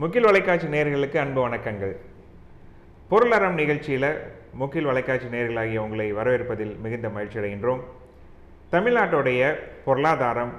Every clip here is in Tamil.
முக்கில் வலைக்காட்சி நேர்களுக்கு அன்பு வணக்கங்கள். பொருளாரம் நிகழ்ச்சியில் முக்கில் வலைக்காட்சி நேர்களாகிய உங்களை வரவேற்பதில் மிகுந்த மகிழ்ச்சி அடைகின்றோம். தமிழ்நாட்டுடைய பொருளாதாரம்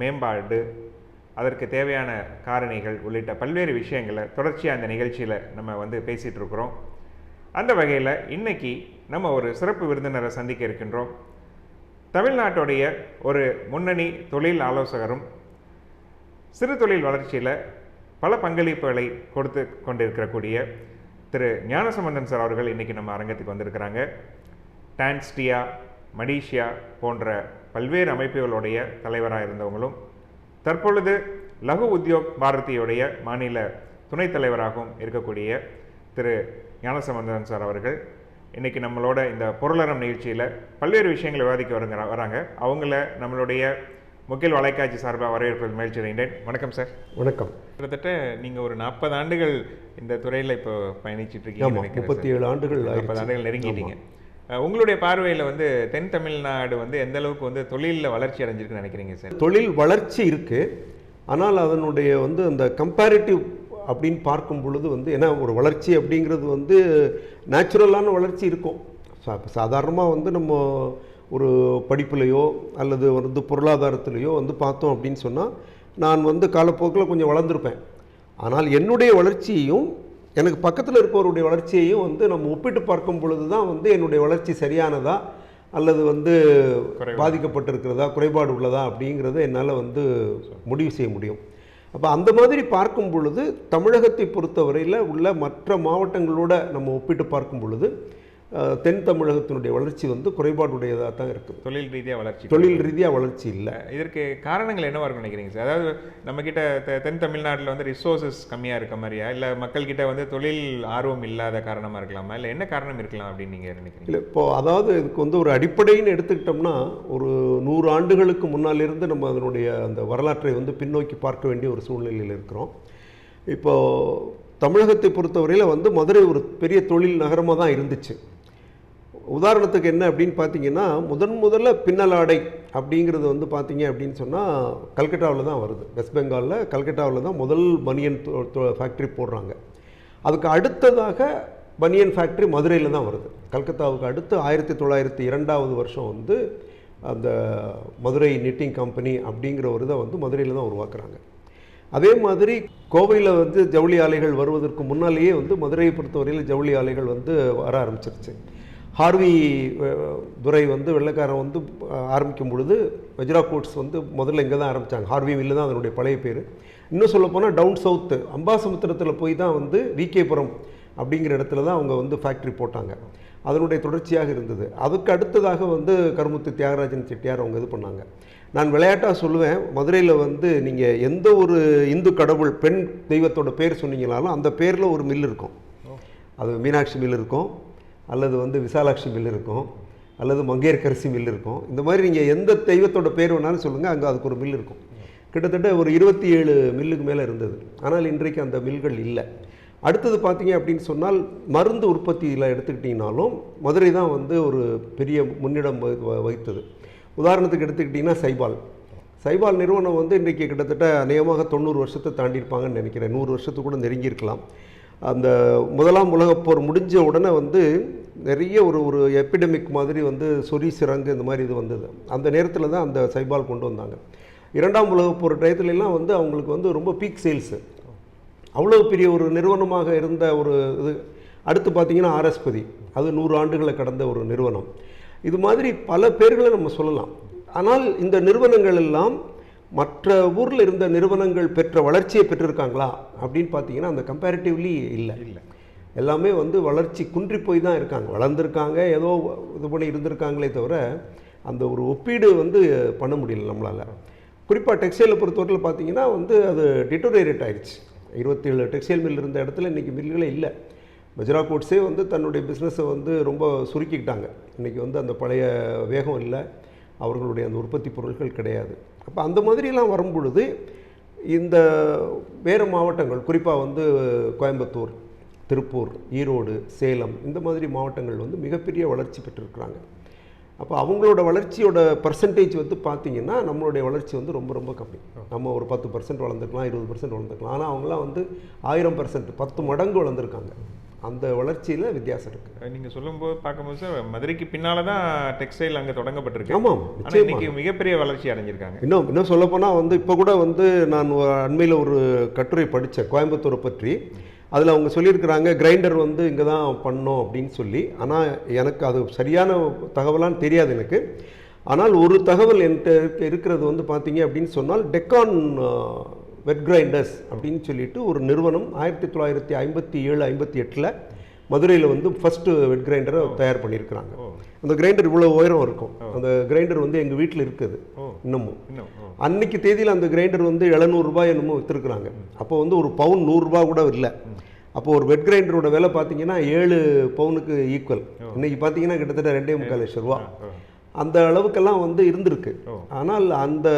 மேம்பாடு அதற்கு தேவையான காரணிகள் உள்ளிட்ட பல்வேறு விஷயங்களை தொடர்ச்சியாக அந்த நிகழ்ச்சியில் நம்ம வந்து பேசிகிட்டு இருக்கிறோம். அந்த வகையில் இன்னைக்கு நம்ம ஒரு சிறப்பு விருந்தினரை சந்திக்க இருக்கின்றோம். தமிழ்நாட்டுடைய ஒரு முன்னணி தொழில் ஆலோசகரும் சிறு தொழில் வளர்ச்சியில் பல பங்களிப்புகளை கொடுத்து கொண்டிருக்கிறக்கூடிய திரு ஞானசம்பந்தன் சார் அவர்கள் இன்றைக்கி நம்ம அரங்கத்துக்கு வந்திருக்கிறாங்க. டான்ஸ்டியா மடீஷியா போன்ற பல்வேறு அமைப்புகளுடைய தலைவராக இருந்தவங்களும் தற்பொழுது லகு உத்யோக் பாரதியுடைய மாநில துணைத் தலைவராகவும் இருக்கக்கூடிய திரு ஞானசம்பந்தன் சார் அவர்கள் இன்னைக்கு நம்மளோட இந்த பொருளரம் நிகழ்ச்சியில் பல்வேறு விஷயங்களை விவாதிக்க வருங்க வராங்க. அவங்கள நம்மளுடைய முக்கில் வலைக்காட்சி சார்பாக வரவேற்பதில் மகிழ்ச்சி அடைகின்றேன். வணக்கம் சார் வணக்கம். கிட்டத்தட்ட நீங்கள் ஒரு நாற்பது ஆண்டுகள் இந்த துறையில் இப்போ பயணிச்சிட்டு இருக்கீங்க முப்பத்தி ஏழு ஆண்டுகள் நாற்பது. ஆண்டுகள் நெருங்கிட்டீங்க. உங்களுடைய பார்வையில் வந்து தென் தமிழ்நாடு வந்து எந்த அளவுக்கு வந்து தொழிலில் வளர்ச்சி அடைஞ்சிருக்குன்னு நினைக்கிறீங்க சார் தொழில் வளர்ச்சி இருக்கு. ஆனால் அதனுடைய வந்து அந்த கம்பேரிட்டிவ் அப்படின்னு பார்க்கும் பொழுது வந்து ஏன்னா ஒரு வளர்ச்சி அப்படிங்கிறது வந்து நேச்சுரலான வளர்ச்சி இருக்கும். சாதாரணமாக வந்து நம்ம ஒரு படிப்புலையோ அல்லது வந்து பொருளாதாரத்திலேயோ வந்து பார்த்தோம் அப்படின்னு சொன்னால் நான் வந்து காலப்போக்கில் கொஞ்சம் வளர்ந்துருப்பேன். ஆனால் என்னுடைய வளர்ச்சியையும் எனக்கு பக்கத்தில் இருப்பவருடைய வளர்ச்சியையும் வந்து நம்ம ஒப்பிட்டு பார்க்கும் பொழுது தான் வந்து என்னுடைய வளர்ச்சி சரியானதா அல்லது வந்து பாதிக்கப்பட்டிருக்கிறதா குறைபாடு உள்ளதா அப்படிங்கிறத என்னால் வந்து முடிவு செய்ய முடியும். அப்போ அந்த மாதிரி பார்க்கும் பொழுது தமிழகத்தை பொறுத்தவரையில் உள்ள மற்ற மாவட்டங்களோட நம்ம ஒப்பிட்டு பார்க்கும் பொழுது தென் தமிழகத்தினுடைய வளர்ச்சி வந்து குறைபாடுடையதாக தான் இருக்குது தொழில் ரீதியாக வளர்ச்சி. தொழில் ரீதியாக வளர்ச்சி இல்லை. இதற்கு காரணங்கள் என்னவா இருக்கும் நினைக்கிறீங்க சார்? அதாவது நம்ம கிட்ட தெ- தென் தமிழ்நாட்டில் வந்து ரிசோர்சஸ் கம்மியாக இருக்க மாதிரியா? இல்லை மக்கள் கிட்ட வந்து தொழில் ஆர்வம் இல்லாத காரணமாக இருக்கலாமா? இல்லை என்ன காரணம் இருக்கலாம் அப்படின்னு நீங்கள் நினைக்கிறீங்க? இல்லை இப்போ அதாவது இதுக்கு வந்து ஒரு அடிப்படைன்னு எடுத்துக்கிட்டோம்னா ஒரு நூறு ஆண்டுகளுக்கு முன்னாலிருந்து நம்ம அதனுடைய அந்த வரலாற்றை வந்து பின்னோக்கி பார்க்க வேண்டிய ஒரு சூழ்நிலையில் இருக்கிறோம். இப்போ தமிழகத்தை பொறுத்தவரையில் வந்து மதுரை ஒரு பெரிய தொழில் நகரமாக தான் இருந்துச்சு. உதாரணத்துக்கு என்ன அப்படின்னு பார்த்தீங்கன்னா முதன் முதல்ல பின்னலாடை அப்படிங்கிறது வந்து பார்த்தீங்க அப்படின்னு சொன்னால் கல்கட்டாவில் தான் வருது. வெஸ்ட் பெங்காலில் கல்கட்டாவில் தான் முதல் பனியன் ஃபேக்ட்ரி போடுறாங்க. அதுக்கு அடுத்ததாக பனியன் ஃபேக்ட்ரி மதுரையில் தான் வருது. கல்கத்தாவுக்கு அடுத்து ஆயிரத்தி தொள்ளாயிரத்தி இரண்டாவது வருஷம் வந்து அந்த மதுரை நிட்டிங் கம்பெனி அப்படிங்கிற ஒரு இதை வந்து மதுரையில் தான் உருவாக்குறாங்க. அதே மாதிரி கோவையில் வந்து ஜவுளி ஆலைகள் வருவதற்கு முன்னாலேயே வந்து மதுரையை பொறுத்தவரையில் ஜவுளி ஆலைகள் வந்து வர ஆரம்பிச்சிருச்சு. ஹார்வி துரை வந்து வெள்ளைக்காரன் வந்து ஆரம்பிக்கும் பொழுது வஜ்ரா கோட்ஸ் வந்து முதல்ல இங்கே தான் ஆரம்பித்தாங்க ஹார்வி மில்லு தான் அதனுடைய பழைய பேர். இன்னும் சொல்லப்போனால் டவுன் சவுத்து அம்பாசமுத்திரத்தில் போய் தான் வந்து விகேபுரம் அப்படிங்கிற இடத்துல தான் அவங்க வந்து ஃபேக்ட்ரி போட்டாங்க. அதனுடைய தொடர்ச்சியாக இருந்தது. அதுக்கு அடுத்ததாக வந்து கருமுத்து தியாகராஜன் செட்டியார் அவங்க இது பண்ணாங்க. நான் விளையாட்டாக சொல்லுவேன் மதுரையில் வந்து நீங்கள் எந்த ஒரு இந்து கடவுள் பெண் தெய்வத்தோட பேர் சொன்னீங்கனாலும் அந்த பேரில் ஒரு மில் இருக்கும். அது மீனாட்சி மில் இருக்கும். அல்லது வந்து விசாலாட்சி மில் இருக்கும் அல்லது மங்கையர்கரசி மில் இருக்கும். இந்த மாதிரி நீங்கள் எந்த தெய்வத்தோட பேர் வேணாலும் சொல்லுங்கள் அங்கே அதுக்கு ஒரு மில் இருக்கும். கிட்டத்தட்ட ஒரு இருபத்தி ஏழு மில்லுக்கு மேலே இருந்தது. ஆனால் இன்றைக்கு அந்த மில்கள் இல்லை. அடுத்தது பார்த்தீங்க அப்படின்னு சொன்னால் மருந்து உற்பத்தியில் எடுத்துக்கிட்டிங்கனாலும் மதுரை தான் வந்து ஒரு பெரிய முன்னிடம் வ- உதாரணத்துக்கு எடுத்துக்கிட்டிங்கன்னா சைபால். சைபால் நிறுவனம் வந்து இன்றைக்கி கிட்டத்தட்ட அநேகமாக தொண்ணூறு வருஷத்தை தாண்டியிருப்பாங்கன்னு நினைக்கிறேன். நூறு வருஷத்துக்கு கூட நெருங்கியிருக்கலாம். அந்த முதலாம் உலகப்போர் முடிஞ்ச உடனே வந்து நிறைய ஒரு ஒரு எப்பிடமிக் மாதிரி வந்து சொறி சிறங்கு இந்த மாதிரி இது வந்தது. அந்த நேரத்தில் தான் அந்த சைபால் கொண்டு வந்தாங்க. இரண்டாம் உலகப்போர் டயத்துலலாம் வந்து அவங்களுக்கு வந்து ரொம்ப பீக் சேல்ஸு அவ்வளோ பெரிய ஒரு நிறுவனமாக இருந்த ஒரு இது. அடுத்து பார்த்திங்கன்னா ஆர்எஸ்பதி அது நூறு ஆண்டுகளை கடந்த ஒரு நிறுவனம். இது மாதிரி பல பேர்களை நம்ம சொல்லலாம். ஆனால் இந்த நிறுவனங்கள் எல்லாம் மற்ற ஊரில் இருந்த நிறுவனங்கள் பெற்ற வளர்ச்சியை பெற்றிருக்காங்களா அப்படின்னு பார்த்தீங்கன்னா அந்த கம்பேரிட்டிவ்லி இல்லை. இல்லை. எல்லாமே வந்து வளர்ச்சி குன்றி போய் தான் இருக்காங்க. வளர்ந்துருக்காங்க ஏதோ இது பண்ணி இருந்திருக்காங்களே தவிர அந்த ஒரு ஒப்பீடு வந்து பண்ண முடியல நம்மளால். குறிப்பாக டெக்ஸ்டைலை பொறுத்தவரையில் பார்த்தீங்கன்னா வந்து அது டிட்டோரேட் ஆயிடுச்சு இருபத்தேழு டெக்ஸ்டைல் மில் இருந்த இடத்துல இன்றைக்கி மில்களே இல்லை. பஜ்ரா கோட்ஸே வந்து தன்னுடைய பிஸ்னஸை வந்து ரொம்ப சுருக்கிக்கிட்டாங்க. இன்றைக்கி வந்து அந்த பழைய வேகம் இல்லை. அவர்களுடைய அந்த உற்பத்தி பொருட்கள் கிடையாது. அப்போ அந்த மாதிரிலாம் வரும்பொழுது இந்த வேறு மாவட்டங்கள் குறிப்பாக வந்து கோயம்புத்தூர் திருப்பூர் ஈரோடு சேலம் இந்த மாதிரி மாவட்டங்கள் வந்து மிகப்பெரிய வளர்ச்சி பெற்றிருக்கிறாங்க. அப்போ அவங்களோட வளர்ச்சியோட பர்சன்டேஜ் வந்து பார்த்திங்கன்னா நம்மளுடைய வளர்ச்சி வந்து ரொம்ப ரொம்ப கம்மி. நம்ம ஒரு பத்து பர்சன்ட் வளர்ந்துக்கலாம் இருபது பர்சன்ட் வளர்ந்துக்கலாம் ஆனால் அவங்களாம் வந்து ஆயிரம் பர்சன்ட் பத்து மடங்கு வளர்ந்துருக்காங்க. அந்த வளர்ச்சியில் வித்தியாசம் இருக்குது நீங்க சொல்லும்போது பார்க்கும்போது சார் மதுரைக்கு பின்னால தான் டெக்ஸ்டைல் அங்க தொடங்கப்பட்டிருக்கு. ஆமாம் ஆனா நிச்சயமா. இன்னைக்கு மிகப்பெரிய வளர்ச்சி அடைஞ்சிருக்காங்க. இன்னும் இன்னும் சொல்லப்போனால் வந்து இப்போ கூட வந்து நான் அண்மையில் ஒரு கட்டுரை படித்தேன் கோயம்புத்தூரை பற்றி. அதில் அவங்க சொல்லியிருக்கிறாங்க கிரைண்டர் வந்து இங்கே தான் பண்ணோம் அப்படின்னு சொல்லி. ஆனால் எனக்கு அது சரியான தகவலான்னு தெரியாது எனக்கு. ஆனால் ஒரு தகவல் என்கிட்ட இருக்க- இருக்கிறது வந்து பார்த்தீங்க அப்படின்னு சொன்னால் டெக்கான் வெட் கிரைண்டர்ஸ் அப்படின்னு சொல்லிட்டு ஒரு நிறுவனம் ஆயிரத்தி தொள்ளாயிரத்தி ஐம்பத்தி ஏழு ஐம்பத்தி எட்டில் மதுரையில் வந்து ஃபஸ்ட்டு வெட் கிரைண்டரை தயார் பண்ணியிருக்கிறாங்க. அந்த கிரைண்டர் இவ்வளோ உயரம் இருக்கும். அந்த கிரைண்டர் வந்து எங்கள் வீட்டில் இருக்குது. இன்னமும். அன்னைக்கு தேதியில் அந்த கிரைண்டர் வந்து 700 ரூபாய் என்னமோ விற்றுருக்குறாங்க அப்போ வந்து ஒரு பவுன் நூறுரூபா கூட இல்லை அப்போ ஒரு வெட் கிரைண்டரோட விலை பார்த்தீங்கன்னா ஏழு பவுனுக்கு ஈக்குவல் இன்னைக்கு பார்த்தீங்கன்னா கிட்டத்தட்ட ரெண்டே முக்கால் லட்சம் ரூபா. அந்த அளவுக்கெல்லாம் வந்து இருந்திருக்கு. ஆனால் அந்த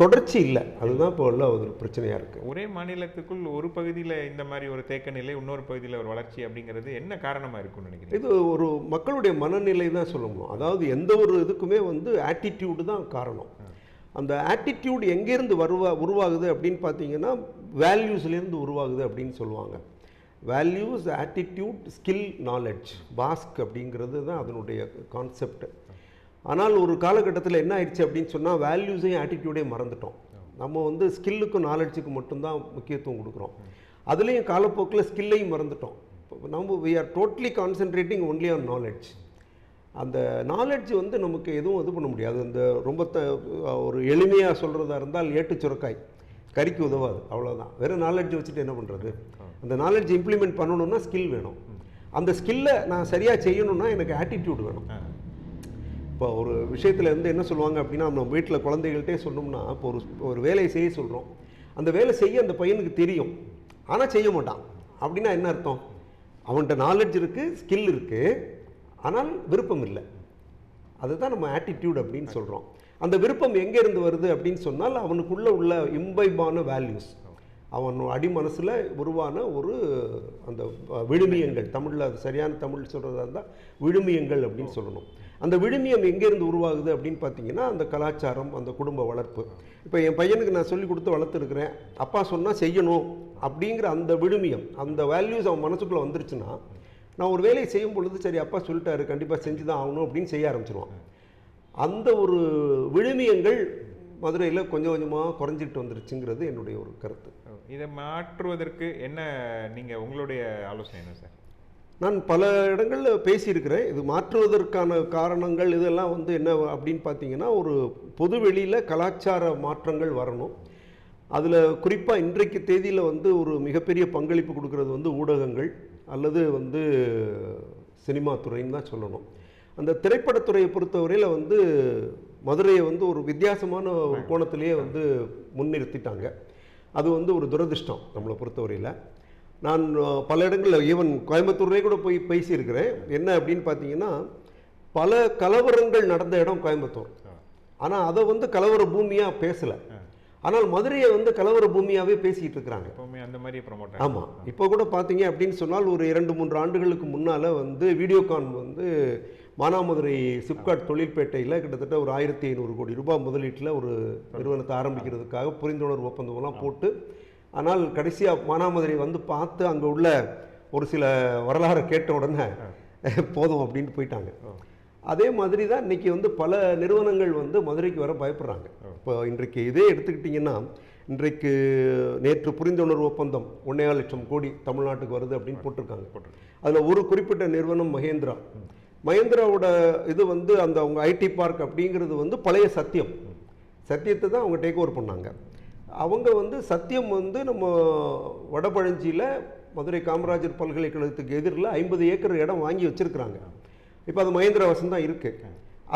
தொடர்ச்சி இல்லை. அதுதான் இப்போ உள்ள ஒரு பிரச்சனையாக இருக்குது ஒரே மாநிலத்துக்குள் ஒரு பகுதியில் இந்த மாதிரி ஒரு தேக்க நிலை இன்னொரு பகுதியில் ஒரு வளர்ச்சி அப்படிங்கிறது என்ன காரணமா இருக்கும்னு நினைக்கிறீங்க? இது ஒரு மக்களுடைய மனநிலை தான் சொல்லணும். அதாவது எந்த ஒரு இதுக்குமே வந்து ஆட்டிடியூடு தான் காரணம். அந்த ஆட்டிடியூட் எங்கேருந்து வருவா உருவாகுது அப்படின்னு பார்த்தீங்கன்னா வேல்யூஸ்லேருந்து உருவாகுது அப்படின்னு சொல்லுவாங்க. வேல்யூஸ் ஆட்டிடியூட் ஸ்கில் நாலெட்ஜ் பாஸ்க் அப்படிங்கிறது தான் அதனுடைய கான்செப்ட் ஆனால் ஒரு காலகட்டத்தில் என்ன ஆயிடுச்சு அப்படின்னு சொன்னால் வேல்யூஸையும் ஆட்டிடியூடையும் மறந்துட்டோம். நம்ம வந்து ஸ்கில்லுக்கும் நாலெட்ஜுக்கும் மட்டும்தான் முக்கியத்துவம் கொடுக்குறோம். அதுலேயும் காலப்போக்கில் ஸ்கில்லையும் மறந்துட்டோம். நம்ம we are totally concentrating only on knowledge அந்த நாலெட்ஜ் வந்து நமக்கு எதுவும் இது பண்ண முடியாது. அந்த ரொம்ப த ஒரு எளிமையாக சொல்கிறதா இருந்தால் ஏட்டு சுரக்காய். கறிக்கு உதவாது. அவ்வளோதான் வெறும் நாலெட்ஜ் வச்சுட்டு என்ன பண்ணுறது அந்த நாலெட்ஜ் இம்ப்ளிமெண்ட் பண்ணணும்னா ஸ்கில் வேணும். அந்த ஸ்கில்லை நான் சரியாக செய்யணும்னா எனக்கு ஆட்டிடியூட் வேணும். இப்போ ஒரு விஷயத்தில் இருந்து என்ன சொல்லுவாங்க அப்படின்னா நம்ம வீட்டில் குழந்தைகள்கிட்டே சொன்னோம்னா இப்போ ஒரு ஒரு வேலையை செய்ய சொல்கிறோம் அந்த வேலை செய்ய அந்த பையனுக்கு தெரியும். ஆனால் செய்ய மாட்டான். அப்படின்னா என்ன அர்த்தம்? அவன்கிட்ட நாலெட்ஜ் இருக்குது ஸ்கில் இருக்குது ஆனால் விருப்பம் இல்லை. அதுதான் நம்ம ஆட்டிடியூட் அப்படின்னு சொல்கிறோம் அந்த விருப்பம் எங்கேருந்து வருது அப்படின்னு சொன்னால் அவனுக்குள்ளே உள்ள இம்பைபான வேல்யூஸ் அவன் அடிமனசில் உருவான ஒரு அந்த விழுமியங்கள். தமிழில் அது சரியான தமிழ் சொல்கிறதா இருந்தால் விழுமியங்கள் அப்படின்னு சொல்லணும். அந்த விழுமியம் எங்கேருந்து உருவாகுது அப்படின்னு பார்த்தீங்கன்னா அந்த கலாச்சாரம் அந்த குடும்ப வளர்ப்பு. இப்போ என் பையனுக்கு நான் சொல்லி கொடுத்து வளர்த்துருக்குறேன். அப்பா சொன்னால் செய்யணும் அப்படிங்கிற அந்த விழுமியம் அந்த வேல்யூஸ் அவன் மனசுக்குள்ளே வந்துருச்சுன்னா நான் ஒரு வேலையை செய்யும் பொழுது சரி அப்பா சொல்லிட்டாரு கண்டிப்பாக செஞ்சு தான் ஆகணும் அப்படின்னு செய்ய ஆரம்பிச்சிருவான். அந்த ஒரு விழுமியங்கள் மதுரையில் கொஞ்சம் கொஞ்சமாக குறைஞ்சிட்டு வந்துருச்சுங்கிறது என்னுடைய ஒரு கருத்து. இதை மாற்றுவதற்கு என்ன நீங்கள் உங்களுடைய ஆலோசனை என்ன சார்? நான் பல இடங்களில் பேசியிருக்கிறேன். இது மாற்றுவதற்கான காரணங்கள் இதெல்லாம் வந்து என்ன அப்படின்னு பார்த்தீங்கன்னா ஒரு பொது வெளியில் கலாச்சார மாற்றங்கள் வரணும். அதில் குறிப்பாக இன்றைக்கு தேதியில் வந்து ஒரு மிகப்பெரிய பங்களிப்பு கொடுக்கறது வந்து ஊடகங்கள் அல்லது வந்து சினிமா துறைன்னு தான் சொல்லணும். அந்த திரைப்படத்துறையை பொறுத்தவரையில் வந்து மதுரையை வந்து ஒரு வித்தியாசமான கோணத்திலேயே வந்து முன்னிறுத்திட்டாங்க. அது வந்து ஒரு துரதிர்ஷ்டம் நம்மளை பொறுத்தவரையில். நான் பல இடங்களில் ஈவன் கோயம்புத்தூர்லேயே கூட போய் பேசியிருக்கிறேன். என்ன அப்படின்னு பார்த்தீங்கன்னா பல கலவரங்கள் நடந்த இடம் கோயம்புத்தூர். ஆனால் அதை வந்து கலவர பூமியாக பேசலை. ஆனால் மதுரையை வந்து கலவர பூமியாகவே பேசிக்கிட்டு இருக்கிறாங்க. எப்பவுமே அந்த மாதிரி ப்ரொமோட் ஆமாம் இப்போ கூட பார்த்தீங்க அப்படின்னு சொன்னால் ஒரு இரண்டு மூன்று ஆண்டுகளுக்கு முன்னால் வந்து வீடியோகான் வந்து மானாமதுரை சிப்காட் தொழில்பேட்டையில் கிட்டத்தட்ட ஒரு ஆயிரத்தி ஐநூறு கோடி ரூபாய் முதலீட்டில் ஒரு நிறுவனத்தை ஆரம்பிக்கிறதுக்காக புரிந்துணர்வு ஒப்பந்தம்லாம் போட்டு ஆனால் கடைசியாக மானாமதுரை வந்து பார்த்து அங்கே உள்ள ஒரு சில வரலாறை கேட்ட உடனே போதும் அப்படின்ட்டு போயிட்டாங்க. அதே மாதிரி தான் இன்னைக்கு வந்து பல நிறுவனங்கள் வந்து மதுரைக்கு வர பயப்படுறாங்க. இப்போ இன்றைக்கு இதே எடுத்துக்கிட்டிங்கன்னா இன்றைக்கு நேற்று புரிந்துணர்வு ஒப்பந்தம் ஒன்னே லட்சம் கோடி தமிழ்நாட்டுக்கு வருது அப்படின்னு போட்டிருக்காங்க. அதில் ஒரு குறிப்பிட்ட நிறுவனம் மகேந்திரா. மகேந்திராவோட இது வந்து அந்த அவங்க ஐடி பார்க் அப்படிங்கிறது வந்து பழைய சத்தியம். சத்தியத்தை தான் அவங்க டேக் ஓவர் பண்ணாங்க. அவங்க வந்து சத்தியம் வந்து நம்ம வடபழஞ்சியில் மதுரை காமராஜர் பல்கலைக்கழகத்துக்கு எதிரில் ஐம்பது ஏக்கர் இடம் வாங்கி வச்சுருக்குறாங்க. இப்போ அது மகேந்திரா வசம் தான் இருக்கு.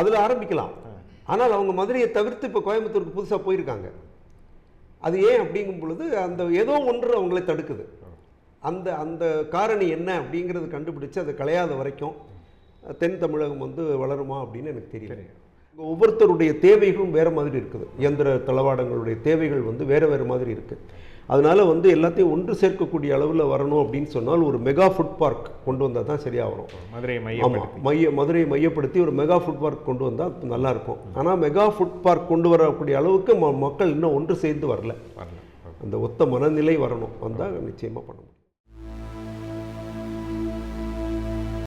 அதில் ஆரம்பிக்கலாம். ஆனால் அவங்க மதுரையை தவிர்த்து இப்போ கோயம்புத்தூருக்கு புதுசாக போயிருக்காங்க. அது ஏன் அப்படிங்கும் பொழுது அந்த ஏதோ ஒன்று அவங்களை தடுக்குது. அந்த அந்த காரணி என்ன அப்படிங்கிறது கண்டுபிடிச்சு அதை களையாத வரைக்கும் தென் தமிழகம் வந்து வளருமா அப்படின்னு எனக்கு தெரியல. ஒவ்வொருத்தருடைய தேவைகளும் வேறு மாதிரி இருக்குது. இயந்திர தளவாடங்களுடைய தேவைகள் வந்து வேறு வேறு மாதிரி இருக்குது அதனால வந்து எல்லாத்தையும் ஒன்று சேர்க்கக்கூடிய அளவில் வரணும் அப்படின்னு சொன்னால் ஒரு மெகா ஃபுட் பார்க் கொண்டு வந்தால் தான் சரியா வரும். மதுரை மையப்படுத்தி. மைய மதுரையை மையப்படுத்தி ஒரு மெகா ஃபுட் பார்க் கொண்டு வந்தால் நல்லா இருக்கும். ஆனால் மெகா ஃபுட் பார்க் கொண்டு வரக்கூடிய அளவுக்கு மக்கள் இன்னும் ஒன்று சேர்ந்து வரல. அந்த ஒத்த மனநிலை வரணும். வந்தால் நிச்சயமாக பண்ண முடியும்